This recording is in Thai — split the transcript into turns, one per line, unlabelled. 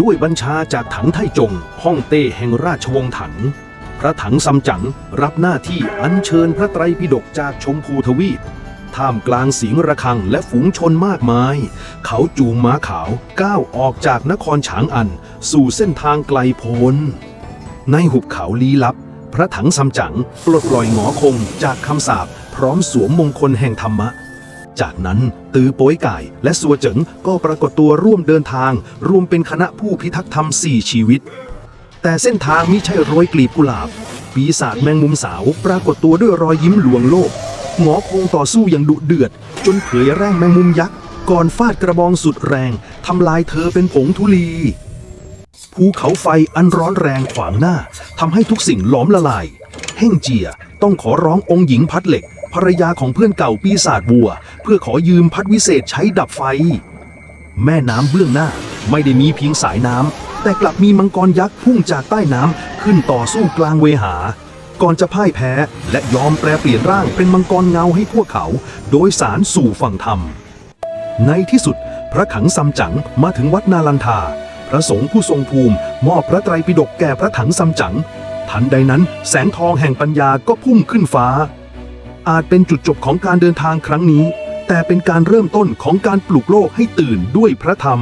ด้วยบัญชาจากถังไทจงฮ่องเต้แห่งราชวงศ์ถัง พระถังซัมจั๋งรับหน้าที่อัญเชิญพระไตรปิฎกจากชมพูทวีป ท่ามกลางเสียงระฆังและฝูงชนมากมาย เขาจูงม้าขาวก้าวออกจากนครฉางอัน สู่เส้นทางไกลโพ้น ในหุบเขาลี้ลับ พระถังซัมจั๋งปลดปล่อยหงอคงจากคำสาปพร้อมสวมมงคลแห่งธรรมะ จากนั้นตือโป้ยก่และสัวเจิงก็ปรากฏตัวร่วมเดินทาง รวมเป็นคณะผู้พิทักษ์ธรรมสี่ชีวิต แต่เส้นทางมิใช่โรยกลีบกุหลาบ ปีศาจแมงมุมสาวปรากฏตัวด้วยรอยยิ้มลวงโลกหงอคงต่อสู้อย่างดุเดือด จนเผยแร่งแมงมุมยักษ์ก่อนฟาดกระบองสุดแรงทำลายเธอเป็นผงธุลีภูเขาไฟอันร้อนแรงขวางหน้าทำให้ทุกสิ่งหลอมละลาย เฮ่งเจียต้องขอร้ององค์หญิงพัดเหล็ก ภรรยาของเพื่อนเก่าปีศาจวัว เพื่อขอยืมพัดวิเศษใช้ดับไฟ แม่น้ำเบื้องหน้าไม่ได้มีเพียงสายน้ำ แต่กลับมีมังกรยักษ์พุ่งจากใต้น้ำขึ้นต่อสู้กลางเวหา ก่อนจะพ่ายแพ้และยอมแปลเปลี่ยนร่างเป็นมังกรเงาให้พวกเขา โดยสารสู่ฝั่งธรรม ในที่สุด พระขังซัมจั๋งมาถึงวัดนาลันทา พระสงฆ์ผู้ทรงภูมิ มอบพระไตรปิฎกแก่พระถังซัมจั๋งทันใดนั้นแสงทองแห่งปัญญาก็พุ่งขึ้นฟ้า อาจเป็นจุดจบของการเดินทางครั้งนี้ แต่เป็นการเริ่มต้นของการปลุกโลกให้ตื่นด้วยพระธรรม